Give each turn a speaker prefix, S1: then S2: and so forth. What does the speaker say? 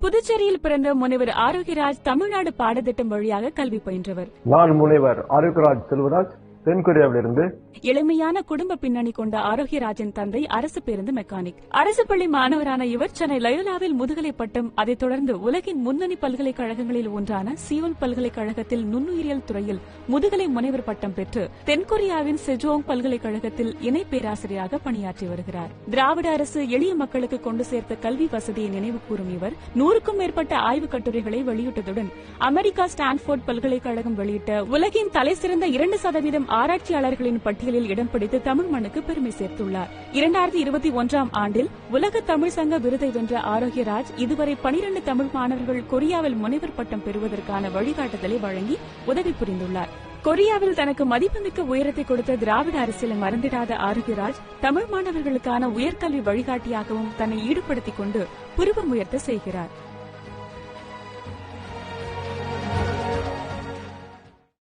S1: புதுச்சேரியில் பிறந்த முனைவர் ஆரோக்கியராஜ் தமிழ்நாடு பாடத்திட்டம் வழியாக கல்வி பயின்றவர்.
S2: நான் முனைவர் ஆரோக்கியராஜ் செல்வராஜ். தென்கொரியாவிலிருந்து
S1: எளிமையான குடும்ப பின்னணி கொண்ட ஆரோக்கியராஜின் தந்தை அரசு பேருந்து மெக்கானிக். அரசு பள்ளி மாணவரான இவர் சென்னை லயோலாவில் முதுகலை பட்டம் அதைத் தொடர்ந்து உலகின் முன்னணி பல்கலைக்கழகங்களில் ஒன்றான சியோல் பல்கலைக்கழகத்தில் நுண்ணுயிரியல் துறையில் முதுகலை முனைவர் பட்டம் பெற்று தென்கொரியாவின் செஜோங் பல்கலைக்கழகத்தில் இணை பேராசிரியராக பணியாற்றி வருகிறார். திராவிட அரசு எளிய மக்களுக்கு கொண்டு சேர்த்த கல்வி வசதியை நினைவு கூறும் இவர் நூறுக்கும் மேற்பட்ட ஆய்வுக் கட்டுரைகளை வெளியிட்டதுடன் அமெரிக்கா ஸ்டான்போர்ட் பல்கலைக்கழகம் வெளியிட்ட உலகின் தலைசிறந்த இரண்டு சதவீதம் ஆராய்ச்சியாளர்களின் பட்டியலில் இடம் பிடித்து தமிழ் மண்ணுக்கு பெருமை சேர்த்துள்ளார். இரண்டாயிரத்தி இருபத்தி ஒன்றாம் ஆண்டில் உலக தமிழ் சங்க விருதை வென்ற ஆரோக்கியராஜ் இதுவரை பனிரண்டு தமிழ் மாணவர்கள் கொரியாவில் முனைவர் பட்டம் பெறுவதற்கான வழிகாட்டுதலை வழங்கி உதவி புரிந்துள்ளார். கொரியாவில் தனக்கு மதிப்புமிக்க உயரத்தை கொடுத்த திராவிட அரசியலை மறந்திடாத ஆரோக்கியராஜ் தமிழ் மாணவர்களுக்கான உயர்கல்வி வழிகாட்டியாகவும் தன்னை ஈடுபடுத்திக் கொண்டு புருவம் உயர்த்த செய்கிறார்.